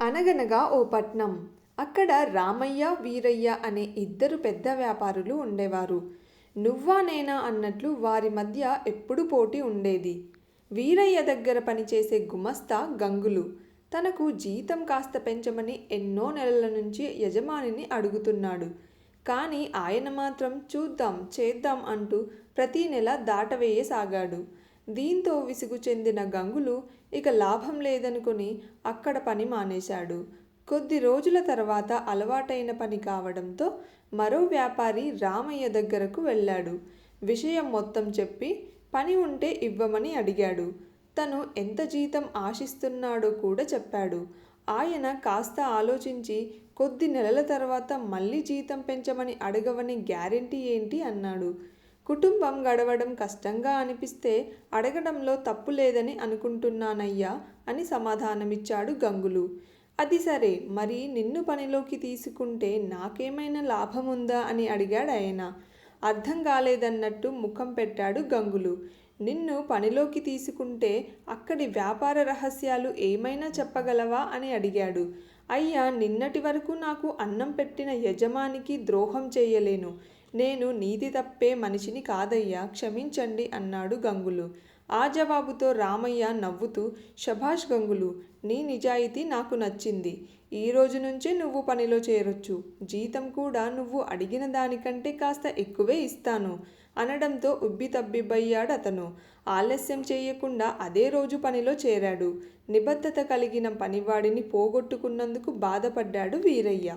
అనగనగా ఓ పట్నం. అక్కడ రామయ్య, వీరయ్య అనే ఇద్దరు పెద్ద వ్యాపారులు ఉండేవారు. నువ్వా నేనా అన్నట్లు వారి మధ్య ఎప్పుడు పోటీ ఉండేది. వీరయ్య దగ్గర పనిచేసే గుమస్తా గంగులు. తనకు జీతం కాస్త పెంచమని ఎన్నో నెలల నుంచి యజమానిని అడుగుతున్నాడు. కానీ ఆయన మాత్రం చూద్దాం చేద్దాం అంటూ ప్రతి నెల దాటవేయసాగాడు. దీంతో విసుగు చెందిన గంగులు ఇక లాభం లేదనుకుని అక్కడ పని మానేశాడు. కొద్ది రోజుల తర్వాత అలవాటైన పని కావడంతో మరో వ్యాపారి రామయ్య దగ్గరకు వెళ్ళాడు. విషయం మొత్తం చెప్పి పని ఉంటే ఇవ్వమని అడిగాడు. తను ఎంత జీతం ఆశిస్తున్నాడో కూడా చెప్పాడు. ఆయన కాస్త ఆలోచించి కొద్ది నెలల తర్వాత మళ్ళీ జీతం పెంచమని అడగవని గ్యారెంటీ ఏంటి అన్నాడు. కుటుంబం గడవడం కష్టంగా అనిపిస్తే అడగడంలో తప్పు లేదని అనుకుంటున్నానయ్యా అని సమాధానమిచ్చాడు గంగులు. అది సరే మరి నిన్ను పనిలోకి తీసుకుంటే నాకేమైనా లాభముందా అని అడిగాడు ఆయన అర్థం కాలేదన్నట్టు ముఖం పెట్టాడు గంగులు. నిన్ను పనిలోకి తీసుకుంటే అక్కడి వ్యాపార రహస్యాలు ఏమైనా చెప్పగలవా అని అడిగాడు. అయ్యా నిన్నటి వరకు నాకు అన్నం పెట్టిన యజమానికి ద్రోహం చేయలేను నేను నీతి తప్పే మనిషిని కాదయ్యా క్షమించండి అన్నాడు గంగులు. ఆ జవాబుతో రామయ్య నవ్వుతూ శభాష్ గంగులు నీ నిజాయితీ నాకు నచ్చింది. ఈ రోజు నుంచే నువ్వు పనిలో చేరొచ్చు. జీతం కూడా నువ్వు అడిగిన దానికంటే కాస్త ఎక్కువే ఇస్తాను అనడంతో ఉబ్బితబ్బిబ్బయ్యాడతను. ఆలస్యం చేయకుండా అదే రోజు పనిలో చేరాడు. నిబద్ధత కలిగిన పనివాడిని పోగొట్టుకున్నందుకు బాధపడ్డాడు వీరయ్య.